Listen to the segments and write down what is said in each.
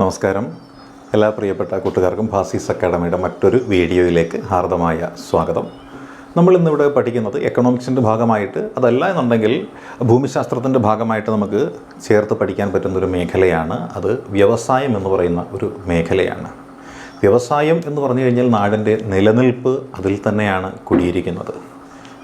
നമസ്കാരം. എല്ലാ പ്രിയപ്പെട്ട കൂട്ടുകാർക്കും ഫാസിസ് അക്കാഡമിയുടെ മറ്റൊരു വീഡിയോയിലേക്ക് ഹാർദമായ സ്വാഗതം. നമ്മൾ ഇന്നിവിടെ പഠിക്കുന്നത് എക്കണോമിക്സിന്റെ ഭാഗമായിട്ട് അതല്ല എന്നുണ്ടെങ്കിൽ ഭൂമിശാസ്ത്രത്തിന്റെ ഭാഗമായിട്ട് നമുക്ക് ചേർത്ത് പഠിക്കാൻ പറ്റുന്നൊരു മേഖലയാണ്. അത് വ്യവസായം എന്ന് പറയുന്ന ഒരു മേഖലയാണ്. വ്യവസായം എന്ന് പറഞ്ഞു കഴിഞ്ഞാൽ നാടിന്റെ നിലനിൽപ്പ് അതിൽ തന്നെയാണ് കുടിയിരിക്കുന്നത്.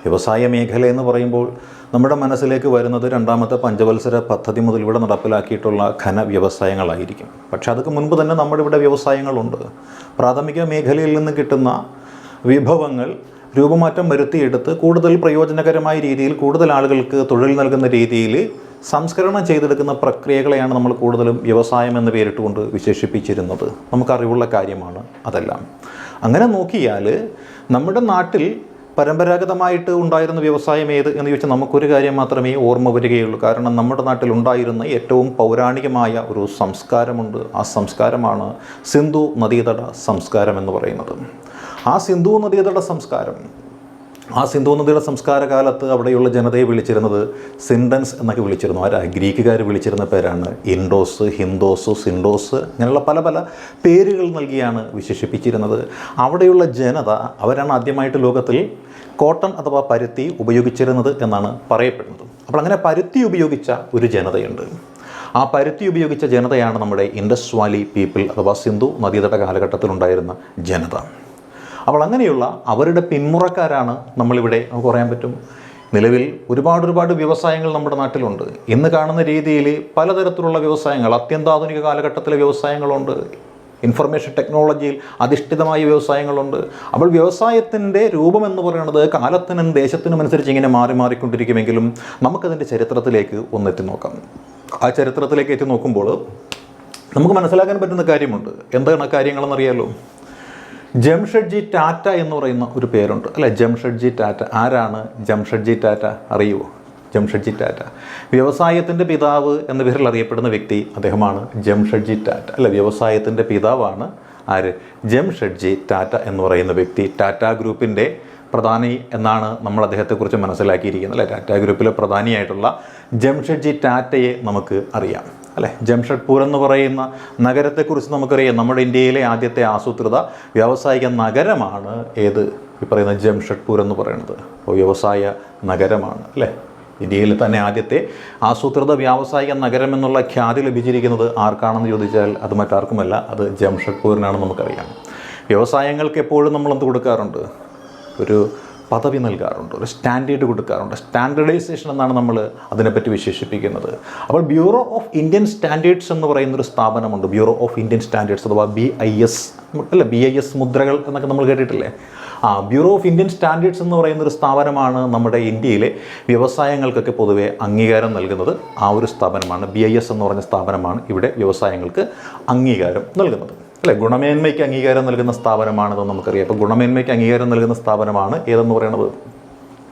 വ്യവസായ മേഖല എന്ന് പറയുമ്പോൾ നമ്മുടെ മനസ്സിലേക്ക് വരുന്നത് രണ്ടാമത്തെ പഞ്ചവത്സര പദ്ധതി മുതൽ ഇവിടെ നടപ്പിലാക്കിയിട്ടുള്ള ഖന വ്യവസായങ്ങളായിരിക്കും. പക്ഷേ അതൊക്കെ മുൻപ് തന്നെ നമ്മുടെ ഇവിടെ വ്യവസായങ്ങളുണ്ട്. പ്രാഥമിക മേഖലയിൽ നിന്ന് കിട്ടുന്ന വിഭവങ്ങൾ രൂപമാറ്റം വരുത്തിയെടുത്ത് കൂടുതൽ പ്രയോജനകരമായ രീതിയിൽ കൂടുതൽ ആളുകൾക്ക് തൊഴിൽ നൽകുന്ന രീതിയിൽ സംസ്കരണം ചെയ്തെടുക്കുന്ന പ്രക്രിയകളെയാണ് നമ്മൾ കൂടുതലും വ്യവസായം എന്ന് പേരിട്ടുകൊണ്ട് വിശേഷിപ്പിച്ചിരുന്നത്. നമുക്കറിവുള്ള കാര്യമാണ് അതെല്ലാം. അങ്ങനെ നോക്കിയാൽ നമ്മുടെ നാട്ടിൽ പരമ്പരാഗതമായിട്ട് ഉണ്ടായിരുന്ന വ്യവസായം ഏത് എന്ന് ചോദിച്ചാൽ നമുക്കൊരു കാര്യം മാത്രമേ ഓർമ്മ വരികയുള്ളൂ. കാരണം നമ്മുടെ നാട്ടിൽ ഉണ്ടായിരുന്ന ഏറ്റവും പൗരാണികമായ ഒരു സംസ്കാരമുണ്ട്. ആ സംസ്കാരമാണ് സിന്ധു നദീതട സംസ്കാരം എന്ന് പറയുന്നത്. ആ സിന്ധു നദീതട സംസ്കാരം ആ സിന്ധു നദിയുടെ സംസ്കാര കാലത്ത് അവിടെയുള്ള ജനതയെ വിളിച്ചിരുന്നത് സിൻഡൻസ് എന്നൊക്കെ വിളിച്ചിരുന്നു. ആരാ ഗ്രീക്കുകാർ വിളിച്ചിരുന്ന പേരാണ് ഇൻഡോസ് ഹിന്ദോസ് സിൻഡോസ് ഇങ്ങനെയുള്ള പല പല പേരുകൾ നൽകിയാണ് വിശേഷിപ്പിച്ചിരുന്നത്. അവിടെയുള്ള ജനത അവരാണ് ആദ്യമായിട്ട് ലോകത്തിൽ കോട്ടൺ അഥവാ പരുത്തി ഉപയോഗിച്ചിരുന്നത് എന്നാണ് പറയപ്പെടുന്നത്. അപ്പോൾ അങ്ങനെ പരുത്തി ഉപയോഗിച്ച ഒരു ജനതയുണ്ട്. ആ പരുത്തി ഉപയോഗിച്ച ജനതയാണ് നമ്മുടെ ഇൻഡസ് വാലി പീപ്പിൾ അഥവാ സിന്ധു നദീതട കാലഘട്ടത്തിലുണ്ടായിരുന്ന ജനത. അപ്പോൾ അങ്ങനെയുള്ള അവരുടെ പിന്മുറക്കാരാണ് നമ്മളിവിടെ നമുക്ക് പറയാൻ പറ്റും. നിലവിൽ ഒരുപാട് ഒരുപാട് വ്യവസായങ്ങൾ നമ്മുടെ നാട്ടിലുണ്ട്. ഇന്ന് കാണുന്ന രീതിയിൽ പലതരത്തിലുള്ള വ്യവസായങ്ങൾ അത്യന്താധുനിക കാലഘട്ടത്തിലെ വ്യവസായങ്ങളുണ്ട്. ഇൻഫർമേഷൻ ടെക്നോളജിയിൽ അധിഷ്ഠിതമായ വ്യവസായങ്ങളുണ്ട്. അപ്പോൾ വ്യവസായത്തിന്റെ രൂപം എന്ന് പറയുന്നത് കാലത്തിനും ദേശത്തിനും അനുസരിച്ച് ഇങ്ങനെ മാറി മാറിക്കൊണ്ടിരിക്കുമെങ്കിലും നമുക്കതിന്റെ ചരിത്രത്തിലേക്ക് ഒന്നെത്തി നോക്കാം. ആ ചരിത്രത്തിലേക്ക് എത്തി നോക്കുമ്പോൾ നമുക്ക് മനസ്സിലാക്കാൻ പറ്റുന്ന കാര്യമുണ്ട്. എന്താണ് കാര്യങ്ങളെന്നറിയാലോ? ജംഷഡ്ജി ടാറ്റ എന്ന് പറയുന്ന ഒരു പേരുണ്ട്. അല്ലെ? ജംഷഡ്ജി ടാറ്റ. ആരാണ് ജംഷഡ്ജി ടാറ്റ? അറിയുമോ ജംഷഡ്ജി ടാറ്റ. വ്യവസായത്തിന്റെ പിതാവ് എന്ന പേരിൽ അറിയപ്പെടുന്ന വ്യക്തി അദ്ദേഹമാണ് ജംഷഡ്ജി ടാറ്റ. അല്ലെ? വ്യവസായത്തിന്റെ പിതാവാണ് ആര്? ജംഷഡ്ജി ടാറ്റ എന്ന് പറയുന്ന വ്യക്തി. ടാറ്റ ഗ്രൂപ്പിന്റെ പ്രധാനി എന്നാണ് നമ്മൾ അദ്ദേഹത്തെക്കുറിച്ച് മനസ്സിലാക്കിയിരിക്കുന്നത്. അല്ലെ? ടാറ്റ ഗ്രൂപ്പിലെ പ്രധാനിയായിട്ടുള്ള ജംഷഡ്ജി ടാറ്റയെ നമുക്ക് അറിയാം. അല്ലെ? ജംഷഡ്പൂർ എന്ന് പറയുന്ന നഗരത്തെക്കുറിച്ച് നമുക്കറിയാം. നമ്മുടെ ഇന്ത്യയിലെ ആദ്യത്തെ ആസൂത്രിത വ്യാവസായിക നഗരമാണ് ഏത്? ഈ പറയുന്ന ജംഷഡ്പൂർ എന്ന് പറയുന്നത്. വ്യവസായ നഗരമാണ് അല്ലേ? ഇന്ത്യയിൽ തന്നെ ആദ്യത്തെ ആസൂത്രിത വ്യാവസായിക നഗരം എന്നുള്ള ഖ്യാതി ലഭിച്ചിരിക്കുന്നത് ആർക്കാണെന്ന് ചോദിച്ചാൽ അത് മറ്റാർക്കുമല്ല അത് ജംഷഡ്പൂരിനാണ് നമുക്കറിയാം. വ്യവസായങ്ങൾക്ക് എപ്പോഴും നമ്മൾ എന്ത് കൊടുക്കാറുണ്ട്? ഒരു പദവി നൽകാറുണ്ട് ഒരു സ്റ്റാൻഡേർഡ് കൊടുക്കാറുണ്ട്. സ്റ്റാൻഡർഡൈസേഷൻ എന്നാണ് നമ്മൾ അതിനെപ്പറ്റി വിശേഷിപ്പിക്കുന്നത്. അപ്പോൾ ബ്യൂറോ ഓഫ് ഇന്ത്യൻ സ്റ്റാൻഡേർഡ്സ് എന്ന് പറയുന്ന ഒരു സ്ഥാപനമുണ്ട്. ബ്യൂറോ ഓഫ് ഇന്ത്യൻ സ്റ്റാൻഡേർഡ്സ് അഥവാ ബി ഐ എസ് അല്ല ബി ഐ എസ് മുദ്രകൾ എന്നൊക്കെ നമ്മൾ കേട്ടിട്ടില്ലേ? ആ ബ്യൂറോ ഓഫ് ഇന്ത്യൻ സ്റ്റാൻഡേർഡ്സ് എന്ന് പറയുന്ന ഒരു സ്ഥാപനമാണ് നമ്മുടെ ഇന്ത്യയിലെ വ്യവസായങ്ങൾക്കൊക്കെ പൊതുവെ അംഗീകാരം നൽകുന്നത്. ആ ഒരു സ്ഥാപനമാണ് ബി എന്ന് പറഞ്ഞ സ്ഥാപനമാണ് ഇവിടെ വ്യവസായങ്ങൾക്ക് അംഗീകാരം നൽകുന്നത്. അല്ലെ? ഗുണമേന്മയ്ക്ക് അംഗീകാരം നൽകുന്ന സ്ഥാപനമാണെന്ന് നമുക്കറിയാം. അപ്പോൾ ഗുണമേന്മയ്ക്ക് അംഗീകാരം നൽകുന്ന സ്ഥാപനമാണ് ഏതെന്ന് പറയുന്നത്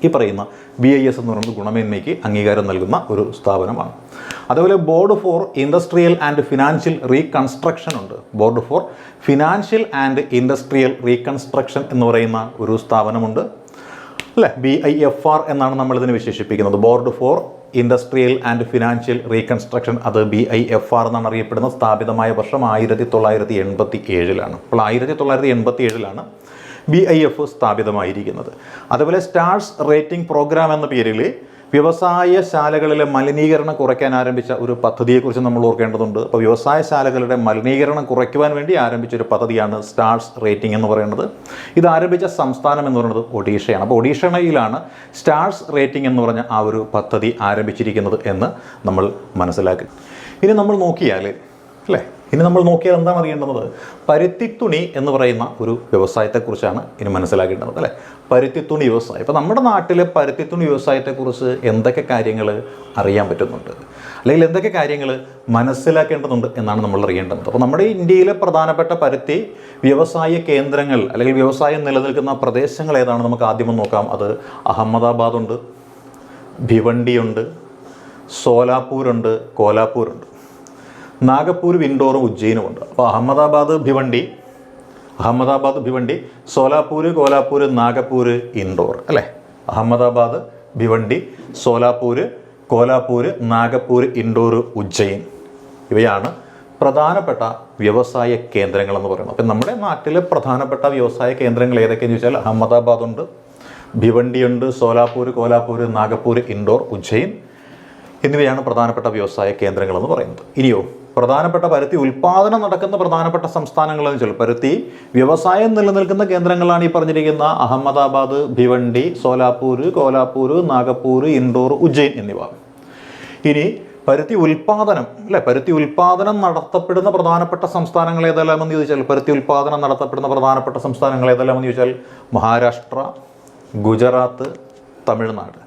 ഈ പറയുന്ന ബി ഐ എസ് എന്ന് പറയുന്നത് ഗുണമേന്മയ്ക്ക് അംഗീകാരം നൽകുന്ന ഒരു സ്ഥാപനമാണ്. അതുപോലെ board for industrial and financial reconstruction ഉണ്ട്. Board for financial and industrial reconstruction എന്ന് പറയുന്ന ഒരു സ്ഥാപനമുണ്ട്. അല്ലേ? ബി ഐ എഫ് ആർ എന്നാണ് നമ്മളിതിനെ വിശേഷിപ്പിക്കുന്നത്. Board for industrial and financial reconstruction അത് ബി ഐ എഫ് ആർ എന്നാണ് അറിയപ്പെടുന്നത് സ്ഥാപിതമായ വർഷം ആയിരത്തി തൊള്ളായിരത്തി എൺപത്തി ഏഴിലാണ് അപ്പോൾ ആയിരത്തി തൊള്ളായിരത്തി എൺപത്തി ഏഴിലാണ് ബി ഐ എഫ് സ്ഥാപിതമായിരിക്കുന്നത്. അതുപോലെ സ്റ്റാർസ് റേറ്റിംഗ് പ്രോഗ്രാം എന്ന പേരിൽ വ്യവസായശാലകളിലെ മലിനീകരണം കുറയ്ക്കാൻ ആരംഭിച്ച ഒരു പദ്ധതിയെക്കുറിച്ച് നമ്മൾ ഓർക്കേണ്ടതുണ്ട്. അപ്പോൾ വ്യവസായശാലകളുടെ മലിനീകരണം കുറയ്ക്കുവാൻ വേണ്ടി ആരംഭിച്ച ഒരു പദ്ധതിയാണ് സ്റ്റാർസ് റേറ്റിംഗ് എന്ന് പറയുന്നത്. ഇത് ആരംഭിച്ച സംസ്ഥാനം എന്ന് പറയുന്നത് ഒഡീഷയാണ്. അപ്പോൾ ഒഡീഷയിലാണ് സ്റ്റാർസ് റേറ്റിംഗ് എന്ന് പറഞ്ഞ ആ ഒരു പദ്ധതി ആരംഭിച്ചിരിക്കുന്നത് എന്ന് നമ്മൾ മനസ്സിലാക്കി. ഇനി നമ്മൾ നോക്കിയാൽ അല്ലേ? ഇനി നമ്മൾ നോക്കിയാൽ എന്താണ് അറിയേണ്ടത് പരുത്തിത്തുണി എന്ന് പറയുന്ന ഒരു വ്യവസായത്തെക്കുറിച്ചാണ് ഇനി മനസ്സിലാക്കേണ്ടത് അല്ലേ? പരുത്തിത്തുണി വ്യവസായം. ഇപ്പോൾ നമ്മുടെ നാട്ടിലെ പരുത്തിത്തുണി വ്യവസായത്തെക്കുറിച്ച് എന്തൊക്കെ കാര്യങ്ങൾ അറിയാൻ പറ്റുന്നുണ്ട്? അല്ലെങ്കിൽ എന്തൊക്കെ കാര്യങ്ങൾ മനസ്സിലാക്കേണ്ടതുണ്ട് എന്നാണ് നമ്മൾ അറിയേണ്ടത്. അപ്പോൾ നമ്മുടെ ഇന്ത്യയിലെ പ്രധാനപ്പെട്ട പരുത്തി വ്യവസായ കേന്ദ്രങ്ങൾ അല്ലെങ്കിൽ വ്യവസായം നിലനിൽക്കുന്ന പ്രദേശങ്ങൾ ഏതാണ്? നമുക്ക് ആദ്യം നോക്കാം. അത് അഹമ്മദാബാദുണ്ട് ഭിവണ്ടിയുണ്ട് സോലാപൂരുണ്ട് കോലാപൂരുണ്ട്. നാഗപ്പൂർ വിൻഡോറും ഉജ്ജയിനുമുണ്ട്. അപ്പോൾ അഹമ്മദാബാദ് ഭിവണ്ടി അഹമ്മദാബാദ് ഭിവണ്ടി സോലാപൂർ കോലാപൂർ നാഗപ്പൂർ ഇൻഡോർ അല്ലേ? അഹമ്മദാബാദ് ഭിവണ്ടി സോലാപൂർ കോലാപൂർ നാഗപ്പൂർ ഇൻഡോർ ഉജ്ജയിൻ. ഇവയാണ് പ്രധാനപ്പെട്ട വ്യവസായ കേന്ദ്രങ്ങൾ എന്ന് പറയുന്നത്. അപ്പം നമ്മുടെ നാട്ടിലെ പ്രധാനപ്പെട്ട വ്യവസായ കേന്ദ്രങ്ങൾ ഏതൊക്കെയെന്ന് ചോദിച്ചാൽ അഹമ്മദാബാദ് ഉണ്ട് ഭിവണ്ടിയുണ്ട് സോലാപൂർ കോലാപൂർ നാഗപ്പൂർ ഇൻഡോർ ഉജ്ജയിൻ എന്നിവയാണ് പ്രധാനപ്പെട്ട വ്യവസായ കേന്ദ്രങ്ങളെന്ന് പറയുന്നത്. ഇനിയോ പ്രധാനപ്പെട്ട പരുത്തി ഉൽപ്പാദനം നടക്കുന്ന പ്രധാനപ്പെട്ട സംസ്ഥാനങ്ങളെന്ന് വെച്ചാൽ പരുത്തി വ്യവസായം നിലനിൽക്കുന്ന കേന്ദ്രങ്ങളാണ് ഈ പറഞ്ഞിരിക്കുന്ന അഹമ്മദാബാദ് ഭിവണ്ടി സോലാപൂർ കോലാപൂർ നാഗപ്പൂർ ഇൻഡോർ ഉജ്ജയിൻ എന്നിവ. ഇനി പരുത്തി ഉൽപാദനം അല്ലെ? പരുത്തി ഉൽപാദനം നടത്തപ്പെടുന്ന പ്രധാനപ്പെട്ട സംസ്ഥാനങ്ങൾ ഏതെല്ലാമെന്ന് ചോദിച്ചാൽ പരുത്തി ഉൽപാദനം നടത്തപ്പെടുന്ന പ്രധാനപ്പെട്ട സംസ്ഥാനങ്ങൾ ഏതെല്ലാമെന്ന് ചോദിച്ചാൽ മഹാരാഷ്ട്ര ഗുജറാത്ത് തമിഴ്നാട്.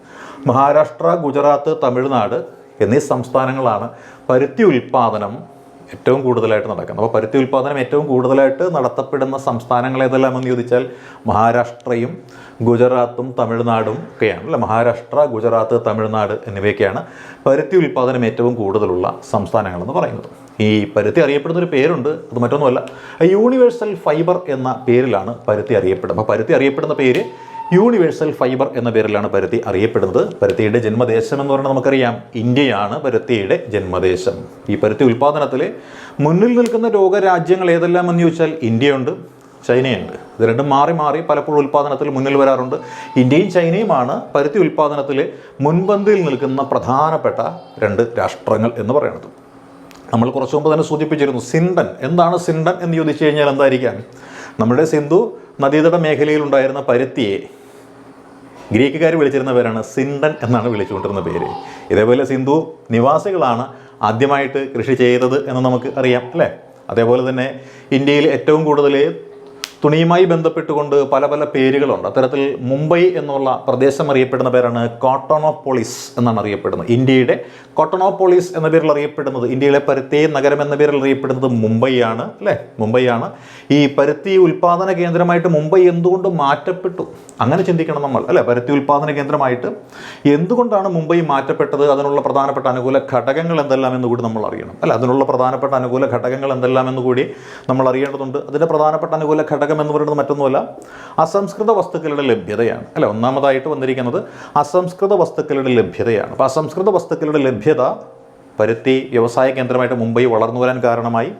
മഹാരാഷ്ട്ര ഗുജറാത്ത് തമിഴ്നാട് എന്നീ സംസ്ഥാനങ്ങളാണ് പരുത്തി ഉൽപ്പാദനം ഏറ്റവും കൂടുതലായിട്ട് നടക്കുന്നത്. അപ്പോൾ പരുത്തി ഉൽപ്പാദനം ഏറ്റവും കൂടുതലായിട്ട് നടത്തപ്പെടുന്ന സംസ്ഥാനങ്ങൾ ഏതെല്ലാമെന്ന് ചോദിച്ചാൽ മഹാരാഷ്ട്രയും ഗുജറാത്തും തമിഴ്നാടും ഒക്കെയാണ്. അല്ലെ? മഹാരാഷ്ട്ര ഗുജറാത്ത് തമിഴ്നാട് എന്നിവയൊക്കെയാണ് പരുത്തി ഉൽപ്പാദനം ഏറ്റവും കൂടുതലുള്ള സംസ്ഥാനങ്ങളെന്ന് പറയുന്നത്. ഈ പരുത്തി അറിയപ്പെടുന്ന ഒരു പേരുണ്ട് അത് മറ്റൊന്നുമല്ല. യൂണിവേഴ്സൽ ഫൈബർ എന്ന പേരിലാണ് പരുത്തി അറിയപ്പെടുന്നത്. അപ്പോൾ പരുത്തി അറിയപ്പെടുന്ന പേര് യൂണിവേഴ്സൽ ഫൈബർ എന്ന പേരിലാണ് പരുത്തി അറിയപ്പെടുന്നത്. പരുത്തിയുടെ ജന്മദേശം എന്ന് പറഞ്ഞാൽ നമുക്കറിയാം. ഇന്ത്യയാണ് പരുത്തിയുടെ ജന്മദേശം. ഈ പരുത്തി ഉൽപ്പാദനത്തിൽ മുന്നിൽ നിൽക്കുന്ന രോഗരാജ്യങ്ങൾ ഏതെല്ലാം എന്ന് ചോദിച്ചാൽ ഇന്ത്യയുണ്ട് ചൈനയുണ്ട്. ഇത് രണ്ടും മാറി മാറി പലപ്പോഴും ഉൽപ്പാദനത്തിൽ മുന്നിൽ വരാറുണ്ട്. ഇന്ത്യയും ചൈനയുമാണ് പരുത്തി ഉൽപ്പാദനത്തിൽ മുൻപന്തിയിൽ നിൽക്കുന്ന പ്രധാനപ്പെട്ട രണ്ട് രാഷ്ട്രങ്ങൾ എന്ന് പറയുന്നത് നമ്മൾ കുറച്ചു മുമ്പ് തന്നെ സൂചിപ്പിച്ചിരുന്നു സിണ്ടൻ എന്താണ് സിണ്ടൻ എന്ന് ചോദിച്ചു കഴിഞ്ഞാൽ എന്തായിരിക്കാം? നമ്മുടെ സിന്ധു നദീതട മേഖലയിൽ ഉണ്ടായിരുന്ന പരുത്തിയെ ഗ്രീക്കുകാർ വിളിച്ചിരുന്ന പേരാണ് സിണ്ടൻ എന്നാണ് വിളിച്ചുകൊണ്ടിരുന്ന പേര്. ഇതേപോലെ സിന്ധു നിവാസികളാണ് ആദ്യമായിട്ട് കൃഷി ചെയ്തത് എന്ന് നമുക്ക് അറിയാം അല്ലേ? അതേപോലെ തന്നെ ഇന്ത്യയിൽ ഏറ്റവും കൂടുതൽ തുണിയുമായി ബന്ധപ്പെട്ടുകൊണ്ട് പല പല പേരുകളുണ്ട്. അത്തരത്തിൽ മുംബൈ എന്നുള്ള പ്രദേശം അറിയപ്പെടുന്ന പേരാണ് കോട്ടോണോപോളിസ് എന്നാണ് അറിയപ്പെടുന്നത്. ഇന്ത്യയുടെ കോട്ടോണോപോളിസ് എന്ന പേരിൽ അറിയപ്പെടുന്നത് ഇന്ത്യയിലെ പരുത്തി നഗരം എന്ന പേരിൽ അറിയപ്പെടുന്നത് മുംബൈയാണ് അല്ലേ? മുംബൈയാണ്. ഈ പരുത്തി ഉൽപ്പാദന കേന്ദ്രമായിട്ട് മുംബൈ എന്തുകൊണ്ട് മാറ്റപ്പെട്ടു? അങ്ങനെ ചിന്തിക്കണം നമ്മൾ അല്ലേ? പരുത്തി ഉൽപ്പാദന കേന്ദ്രമായിട്ട് എന്തുകൊണ്ടാണ് മുംബൈ മാറ്റപ്പെട്ടത്? അതിനുള്ള പ്രധാനപ്പെട്ട അനുകൂല ഘടകങ്ങൾ എന്തെല്ലാം എന്ന് കൂടി നമ്മൾ അറിയണം അല്ല? അതിനുള്ള പ്രധാനപ്പെട്ട അനുകൂല ഘടകങ്ങൾ എന്തെല്ലാം എന്ന് കൂടി നമ്മൾ അറിയേണ്ടതുണ്ട്. അതിന്റെ പ്രധാനപ്പെട്ട അനുകൂല ഘടകം എന്ന് പറയുന്നത് മറ്റൊന്നുമല്ല അസംസ്കൃത വസ്തുക്കളുടെ ലഭ്യതയാണ്. അല്ല ഒന്നാമതായിട്ട് വന്നിരിക്കുന്നത് അസംസ്കൃത വസ്തുക്കളുടെ ലഭ്യതയാണ്. അപ്പോൾ അസംസ്കൃത വസ്തുക്കളുടെ ലഭ്യത പരുത്തി വ്യവസായ കേന്ദ്രമായിട്ട് മുംബൈ വളർന്നു വരാൻ കാരണമായി.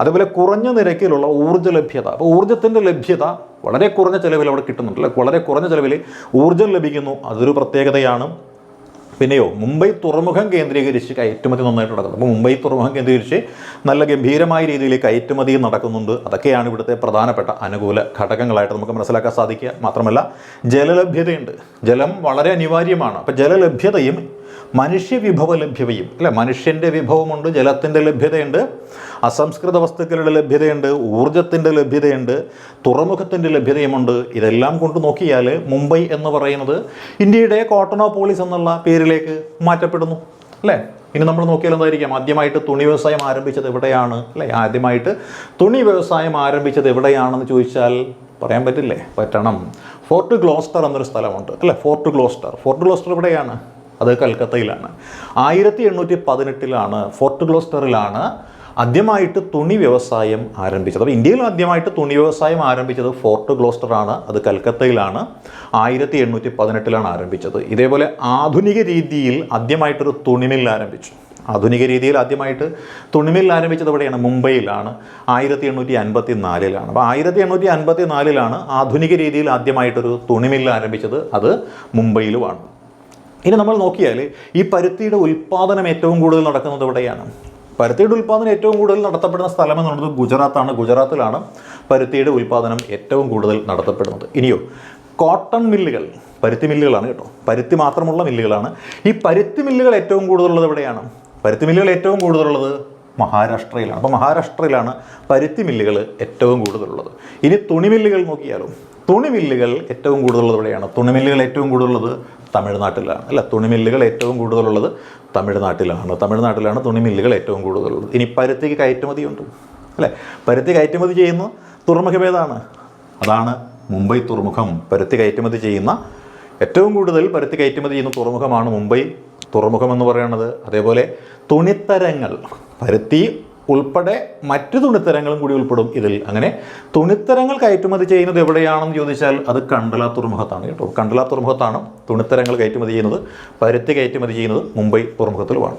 അതുപോലെ കുറഞ്ഞ നിരക്കിലുള്ള ഊർജ ലഭ്യത. അപ്പോൾ ഊർജത്തിന്റെ ലഭ്യത വളരെ കുറഞ്ഞ ചിലവിൽ അവിടെ കിട്ടുന്നുണ്ട്. അല്ലെ വളരെ കുറഞ്ഞ ചിലവിൽ ഊർജം ലഭിക്കുന്നു. അതൊരു പ്രത്യേകതയാണ്. പിന്നെയോ മുംബൈ തുറമുഖം കേന്ദ്രീകരിച്ച് കയറ്റുമതി നന്നായിട്ട് നടക്കുന്നത് അപ്പോൾ മുംബൈ തുറമുഖം കേന്ദ്രീകരിച്ച് നല്ല ഗംഭീരമായ രീതിയിൽ കയറ്റുമതി നടക്കുന്നുണ്ട്. അതൊക്കെയാണ് ഇവിടുത്തെ പ്രധാനപ്പെട്ട അനുകൂല ഘടകങ്ങളായിട്ട് നമുക്ക് മനസ്സിലാക്കാൻ സാധിക്കുക. മാത്രമല്ല ജലലഭ്യതയുണ്ട്. ജലം വളരെ അനിവാര്യമാണ്. അപ്പോൾ ജലലഭ്യതയും മനുഷ്യ വിഭവ ലഭ്യതയും അല്ലെ? മനുഷ്യന്റെ വിഭവമുണ്ട് ജലത്തിന്റെ ലഭ്യതയുണ്ട് അസംസ്കൃത വസ്തുക്കളുടെ ലഭ്യതയുണ്ട് ഊർജത്തിന്റെ ലഭ്യതയുണ്ട് തുറമുഖത്തിന്റെ ലഭ്യതയുമുണ്ട്. ഇതെല്ലാം കൊണ്ട് നോക്കിയാൽ മുംബൈ എന്ന് പറയുന്നത് ഇന്ത്യയുടെ കോട്ടണോപോളിസ് എന്നുള്ള പേരിലേക്ക് മാറ്റപ്പെടുന്നു അല്ലേ? ഇനി നമ്മൾ നോക്കിയാൽ എന്തായിരിക്കാം? ആദ്യമായിട്ട് തുണി വ്യവസായം ആരംഭിച്ചത് എവിടെയാണ് അല്ലേ? ആദ്യമായിട്ട് തുണി വ്യവസായം ആരംഭിച്ചത് എവിടെയാണെന്ന് ചോദിച്ചാൽ പറയാൻ പറ്റില്ലേ? പറ്റണം. ഫോർട്ട് ഗ്ലോസ്റ്റർ എന്നൊരു സ്ഥലമുണ്ട് അല്ലേ? Fort Gloster. ഫോർട്ട് ഗ്ലോസ്റ്റർ എവിടെയാണ്? അത് കൽക്കത്തയിലാണ്. ആയിരത്തി എണ്ണൂറ്റി പതിനെട്ടിലാണ് ഫോർട്ട് ഗ്ലോസ്റ്ററിലാണ് ആദ്യമായിട്ട് തുണി വ്യവസായം ആരംഭിച്ചത്. അപ്പോൾ ഇന്ത്യയിൽ ആദ്യമായിട്ട് തുണി വ്യവസായം ആരംഭിച്ചത് ഫോർട്ട് ഗ്ലോസ്റ്ററാണ് അത് കൽക്കത്തയിലാണ്. ആയിരത്തി എണ്ണൂറ്റി പതിനെട്ടിലാണ് ആരംഭിച്ചത്. ഇതേപോലെ ആധുനിക രീതിയിൽ ആദ്യമായിട്ടൊരു തുണിമിൽ ആരംഭിച്ചു. ആധുനിക രീതിയിൽ ആദ്യമായിട്ട് തുണിമിൽ ആരംഭിച്ചത് എവിടെയാണ്? മുംബൈയിലാണ്. ആയിരത്തി എണ്ണൂറ്റി അൻപത്തി നാലിലാണ് അപ്പോൾ ആയിരത്തി എണ്ണൂറ്റി അൻപത്തി നാലിലാണ് ആധുനിക രീതിയിൽ ആദ്യമായിട്ടൊരു തുണിമിൽ ആരംഭിച്ചത്. അത് മുംബൈയിലുമാണ്. ഇനി നമ്മൾ നോക്കിയാൽ ഈ പരുത്തിയുടെ ഉൽപ്പാദനം ഏറ്റവും കൂടുതൽ നടക്കുന്നത് എവിടെയാണ്? പരുത്തിയുടെ ഉൽപ്പാദനം ഏറ്റവും കൂടുതൽ നടത്തപ്പെടുന്ന സ്ഥലം എന്നുള്ളത് ഗുജറാത്താണ്. ഗുജറാത്തിലാണ് പരുത്തിയുടെ ഉൽപ്പാദനം ഏറ്റവും കൂടുതൽ നടത്തപ്പെടുന്നത്. ഇനിയോ കോട്ടൺ മില്ലുകൾ പരുത്തി മില്ലുകളാണ് കേട്ടോ. പരുത്തി മാത്രമുള്ള മില്ലുകളാണ്. ഈ പരുത്തി മില്ലുകൾ ഏറ്റവും കൂടുതലുള്ളത് എവിടെയാണ്? പരുത്തി മില്ലുകൾ ഏറ്റവും കൂടുതലുള്ളത് മഹാരാഷ്ട്രയിലാണ്. അപ്പോൾ മഹാരാഷ്ട്രയിലാണ് പരുത്തി മില്ലുകൾ ഏറ്റവും കൂടുതലുള്ളത്. ഇനി തുണി മില്ലുകൾ നോക്കിയാലും തുണി മില്ലുകൾ ഏറ്റവും കൂടുതലുള്ളത് എവിടെയാണ്? തുണിമില്ലുകൾ ഏറ്റവും കൂടുതലുള്ളത് തമിഴ്നാട്ടിലാണ്. അല്ല തുണിമില്ലുകൾ ഏറ്റവും കൂടുതലുള്ളത് തമിഴ്നാട്ടിലാണ്. തമിഴ്നാട്ടിലാണ് തുണിമില്ലുകൾ ഏറ്റവും കൂടുതലുള്ളത്. ഇനി പരുത്തിക്ക് കയറ്റുമതിയുണ്ട്? അല്ലേ? പരുത്തി കയറ്റുമതി ചെയ്യുന്ന തുറമുഖം ഏതാണ്? അതാണ് മുംബൈ തുറമുഖം. പരുത്തി കയറ്റുമതി ചെയ്യുന്ന ഏറ്റവും കൂടുതൽ പരുത്തി കയറ്റുമതി ചെയ്യുന്ന തുറമുഖമാണ് മുംബൈ തുറമുഖം എന്ന് പറയുന്നത് അതേപോലെ തുണിത്തരങ്ങൾ. പരുത്തി ഉൾപ്പെടെ മറ്റു തുണിത്തരങ്ങളും കൂടി ഉൾപ്പെടും ഇതിൽ. അങ്ങനെ തുണിത്തരങ്ങൾ കയറ്റുമതി ചെയ്യുന്നത് എവിടെയാണെന്ന് ചോദിച്ചാൽ അത് കണ്ടല തുറമുഖത്താണ് കേട്ടോ. കണ്ടല തുറമുഖത്താണ് തുണിത്തരങ്ങൾ കയറ്റുമതി ചെയ്യുന്നത് പരുത്തി കയറ്റുമതി ചെയ്യുന്നത് മുംബൈ തുറമുഖത്തിലുമാണ്.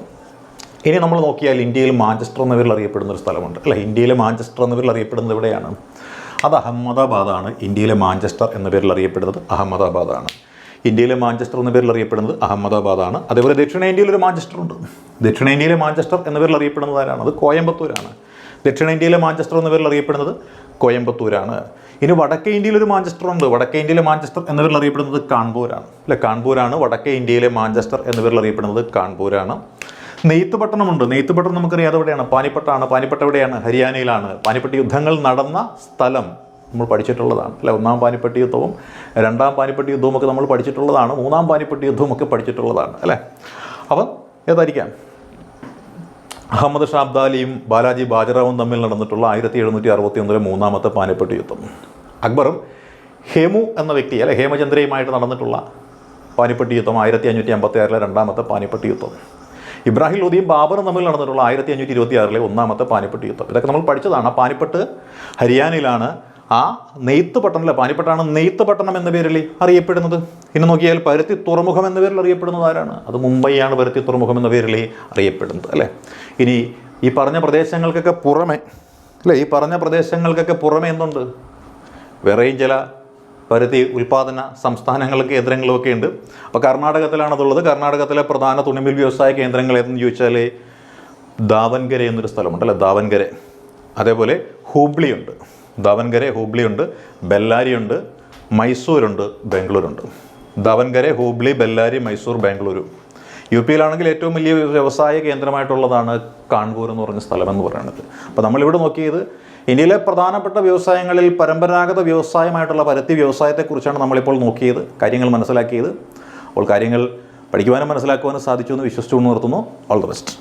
ഇനി നമ്മൾ നോക്കിയാൽ ഇന്ത്യയിൽ മാഞ്ചസ്റ്റർ എന്ന പേരിൽ അറിയപ്പെടുന്ന ഒരു സ്ഥലമുണ്ട്. അല്ല ഇന്ത്യയിലെ മാഞ്ചസ്റ്റർ എന്ന പേരിൽ അറിയപ്പെടുന്നത് എവിടെയാണ്? അത് അഹമ്മദാബാദാണ്. ഇന്ത്യയിലെ മാഞ്ചസ്റ്റർ എന്ന പേരിൽ അറിയപ്പെടുന്നത് അഹമ്മദാബാദാണ്. ഇന്ത്യയിലെ മാഞ്ചസ്റ്റർ എന്ന പേരിൽ അറിയപ്പെടുന്നത് അഹമ്മദാബാദാണ്. അതേപോലെ ദക്ഷിണേന്ത്യയിൽ ഒരു മാഞ്ചസ്റ്റർ ഉണ്ട്. ദക്ഷിണേന്ത്യയിലെ മാഞ്ചസ്റ്റർ എന്ന പേരിൽ അറിയപ്പെടുന്നത് ആരാണ്? അത് കോയമ്പത്തൂരാണ്. ദക്ഷിണേന്ത്യയിലെ മാഞ്ചസ്റ്റർ എന്ന പേരിൽ അറിയപ്പെടുന്നത് കോയമ്പത്തൂരാണ്. ഇനി വടക്കേ ഇന്ത്യയിൽ ഒരു മാഞ്ചസ്റ്റർ ഉണ്ട്. വടക്കേ ഇന്ത്യയിലെ മാഞ്ചസ്റ്റർ എന്ന പേരിൽ അറിയപ്പെടുന്നത് കാൺപൂരാണ്. അല്ലെ കാൺപൂരാണ്. വടക്കേ ഇന്ത്യയിലെ മാഞ്ചസ്റ്റർ എന്ന പേരിൽ അറിയപ്പെടുന്നത് കാൺപൂരാണ്. നെയ്ത്ത് പട്ടണമുണ്ട് നെയ്ത്ത് പട്ടണം നമുക്കറിയാം എവിടെയാണ്? പാനിപ്പട്ടാണ്. പാനിപ്പട്ട എവിടെയാണ്? ഹരിയാനയിലാണ്. പാനിപ്പട്ട് യുദ്ധങ്ങൾ നടന്ന സ്ഥലം നമ്മൾ പഠിച്ചിട്ടുള്ളതാണ്. അല്ലെ? ഒന്നാം പാനിപ്പെട്ടി യുദ്ധവും രണ്ടാം പാനിപ്പെട്ടി യുദ്ധവും ഒക്കെ നമ്മൾ പഠിച്ചിട്ടുള്ളതാണ് മൂന്നാം പാനിപ്പെട്ടി യുദ്ധവും ഒക്കെ പഠിച്ചിട്ടുള്ളതാണ്. അല്ലേ? അപ്പം ഏതായിരിക്കാം? അഹമ്മദ് ഷാ അബ്ദാലിയും ബാലാജി ബാജറാവും തമ്മിൽ നടന്നിട്ടുള്ള ആയിരത്തി എഴുന്നൂറ്റി അറുപത്തി ഒന്നിലെ മൂന്നാമത്തെ പാനിപ്പെട്ടി യുദ്ധം. അക്ബറും ഹേമു എന്ന വ്യക്തി അല്ലെ? ഹേമചന്ദ്രയുമായിട്ട് നടന്നിട്ടുള്ള പാനിപ്പെട്ടി യുദ്ധം ആയിരത്തി അഞ്ഞൂറ്റി അമ്പത്തി ആറിലെ രണ്ടാമത്തെ പാനിപ്പെട്ടി യുദ്ധം. ഇബ്രാഹിം ലോദിയും ബാബറും തമ്മിൽ നടന്നിട്ടുള്ള ആയിരത്തി അഞ്ഞൂറ്റി ഇരുപത്തി ആറിലെ ഒന്നാമത്തെ പാനിപ്പട്ട് യുദ്ധം. ഇതൊക്കെ നമ്മൾ പഠിച്ചതാണ്. ആ പാനിപ്പട്ട് ഹരിയാനയിലാണ് ആ നെയ്ത്ത് പട്ടണം അല്ലെ പാനിപ്പട്ടാണ് നെയ്ത്ത് പട്ടണം എന്ന പേരിൽ അറിയപ്പെടുന്നത്. ഇനി നോക്കിയാൽ പരുത്തി തുറമുഖം എന്ന പേരിൽ അറിയപ്പെടുന്നത് ആരാണ്? അത് മുംബൈയാണ് പരുത്തി തുറമുഖം എന്ന പേരിൽ അറിയപ്പെടുന്നത് അല്ലേ? ഇനി ഈ പറഞ്ഞ പ്രദേശങ്ങൾക്കൊക്കെ പുറമെ അല്ലേ? ഈ പറഞ്ഞ പ്രദേശങ്ങൾക്കൊക്കെ പുറമെ എന്തുണ്ട്? വേറെയും ചില പരുത്തി ഉൽപ്പാദന സംസ്ഥാനങ്ങൾ കേന്ദ്രങ്ങളൊക്കെ ഉണ്ട്. അപ്പോൾ കർണാടകത്തിലാണതുള്ളത് കർണാടകത്തിലെ പ്രധാന തുണിമിൽ വ്യവസായ കേന്ദ്രങ്ങൾ ഏതെന്ന് ചോദിച്ചാൽ ദാവൻകര എന്നൊരു സ്ഥലമുണ്ട് അല്ലേ? ദാവൻകര. അതേപോലെ ഹൂബ്ലി ഉണ്ട് ഹൂബ്ലിയുണ്ട് ഹൂബ്ലി ഉണ്ട് ബെല്ലാരി ഉണ്ട് മൈസൂരുണ്ട് ബാംഗ്ലൂരുണ്ട് ദാവൻഗര ഹൂബ്ലി ബെല്ലാരി മൈസൂർ ബാംഗ്ലൂരു യു പിയിലാണെങ്കിൽ ഏറ്റവും വലിയ വ്യവസായ കേന്ദ്രമായിട്ടുള്ളതാണ് കാൺപൂർ എന്ന് പറഞ്ഞ സ്ഥലം എന്ന് പറയുന്നത്. അപ്പോൾ നമ്മളിവിടെ നോക്കിയത് ഇന്ത്യയിലെ പ്രധാനപ്പെട്ട വ്യവസായങ്ങളിൽ പരമ്പരാഗത വ്യവസായമായിട്ടുള്ള പരുത്തി വ്യവസായത്തെക്കുറിച്ചാണ് നമ്മളിപ്പോൾ നോക്കിയത് കാര്യങ്ങൾ മനസ്സിലാക്കിയത്. അപ്പോൾ കാര്യങ്ങൾ പഠിക്കുവാനും മനസ്സിലാക്കുവാനും സാധിച്ചു എന്ന് വിശ്വസിച്ചുകൊണ്ട് നിർത്തുന്നു. All the best